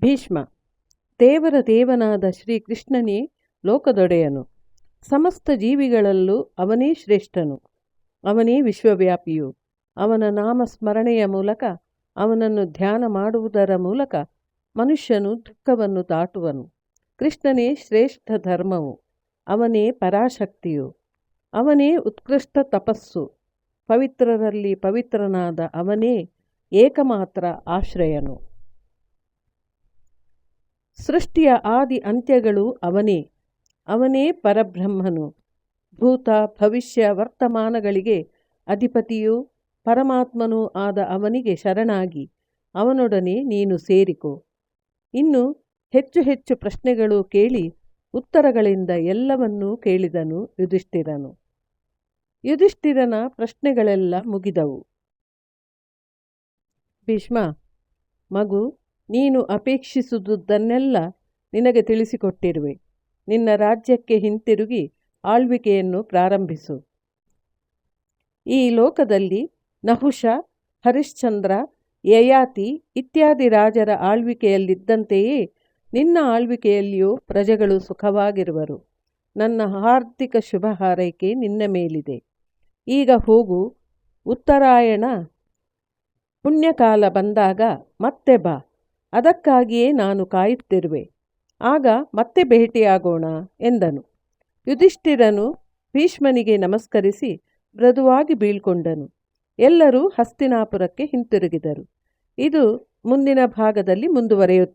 ಭೀಷ್ಮ, ದೇವರ ದೇವನಾದ ಶ್ರೀಕೃಷ್ಣನೇ ಲೋಕದೊಡೆಯನು. ಸಮಸ್ತ ಜೀವಿಗಳಲ್ಲೂ ಅವನೇ ಶ್ರೇಷ್ಠನು. ಅವನೇ ವಿಶ್ವವ್ಯಾಪಿಯು. ಅವನ ನಾಮ ಸ್ಮರಣೆಯ ಮೂಲಕ, ಅವನನ್ನು ಧ್ಯಾನ ಮಾಡುವುದರ ಮೂಲಕ ಮನುಷ್ಯನು ದುಃಖವನ್ನು ದಾಟುವನು. ಕೃಷ್ಣನೇ ಶ್ರೇಷ್ಠ ಧರ್ಮವು. ಅವನೇ ಪರಾಶಕ್ತಿಯು. ಅವನೇ ಉತ್ಕೃಷ್ಟ ತಪಸ್ಸು. ಪವಿತ್ರರಲ್ಲಿ ಪವಿತ್ರನಾದ ಅವನೇ ಏಕಮಾತ್ರ ಆಶ್ರಯನು. ಸೃಷ್ಟಿಯ ಆದಿ ಅಂತ್ಯಗಳು ಅವನೇ. ಅವನೇ ಪರಬ್ರಹ್ಮನು. ಭೂತ, ಭವಿಷ್ಯ, ವರ್ತಮಾನಗಳಿಗೆ ಅಧಿಪತಿಯೂ ಪರಮಾತ್ಮನೂ ಆದ ಅವನಿಗೆ ಶರಣಾಗಿ, ಅವನೊಡನೆ ನೀನು ಸೇರಿಕೋ. ಇನ್ನು ಹೆಚ್ಚು ಹೆಚ್ಚು ಪ್ರಶ್ನೆಗಳು ಕೇಳಿ ಉತ್ತರಗಳಿಂದ ಎಲ್ಲವನ್ನೂ ಕೇಳಿದನು ಯುಧಿಷ್ಠಿರನು. ಯುಧಿಷ್ಠಿರನ ಪ್ರಶ್ನೆಗಳೆಲ್ಲ ಮುಗಿದವು. ಭೀಷ್ಮ, ಮಗು ನೀನು ಅಪೇಕ್ಷಿಸುವುದನ್ನೆಲ್ಲ ನಿನಗೆ ತಿಳಿಸಿಕೊಟ್ಟಿರುವೆ. ನಿನ್ನ ರಾಜ್ಯಕ್ಕೆ ಹಿಂತಿರುಗಿ ಆಳ್ವಿಕೆಯನ್ನು ಪ್ರಾರಂಭಿಸು. ಈ ಲೋಕದಲ್ಲಿ ನಹುಷ, ಹರಿಶ್ಚಂದ್ರ, ಯಯಾತಿ ಇತ್ಯಾದಿ ರಾಜರ ಆಳ್ವಿಕೆಯಲ್ಲಿದ್ದಂತೆಯೇ ನಿನ್ನ ಆಳ್ವಿಕೆಯಲ್ಲಿಯೂ ಪ್ರಜೆಗಳು ಸುಖವಾಗಿರುವರು. ನನ್ನ ಹಾರ್ದಿಕ ಶುಭ ಹಾರೈಕೆ ನಿನ್ನ ಮೇಲಿದೆ. ಈಗ ಹೋಗು. ಉತ್ತರಾಯಣ. ಪುಣ್ಯಕಾಲ ಬಂದಾಗ ಮತ್ತೆ ಬಾ. ಅದಕ್ಕಾಗಿಯೇ ನಾನು ಕಾಯುತ್ತಿರುವೆ. ಆಗ ಮತ್ತೆ ಭೇಟಿಯಾಗೋಣ ಎಂದನು. ಯುಧಿಷ್ಠಿರನು ಭೀಷ್ಮನಿಗೆ ನಮಸ್ಕರಿಸಿ ಮೃದುವಾಗಿ ಬೀಳ್ಕೊಂಡನು. ಎಲ್ಲರೂ ಹಸ್ತಿನಾಪುರಕ್ಕೆ ಹಿಂತಿರುಗಿದರು. ಇದು ಮುಂದಿನ ಭಾಗದಲ್ಲಿ ಮುಂದುವರೆಯುತ್ತದೆ.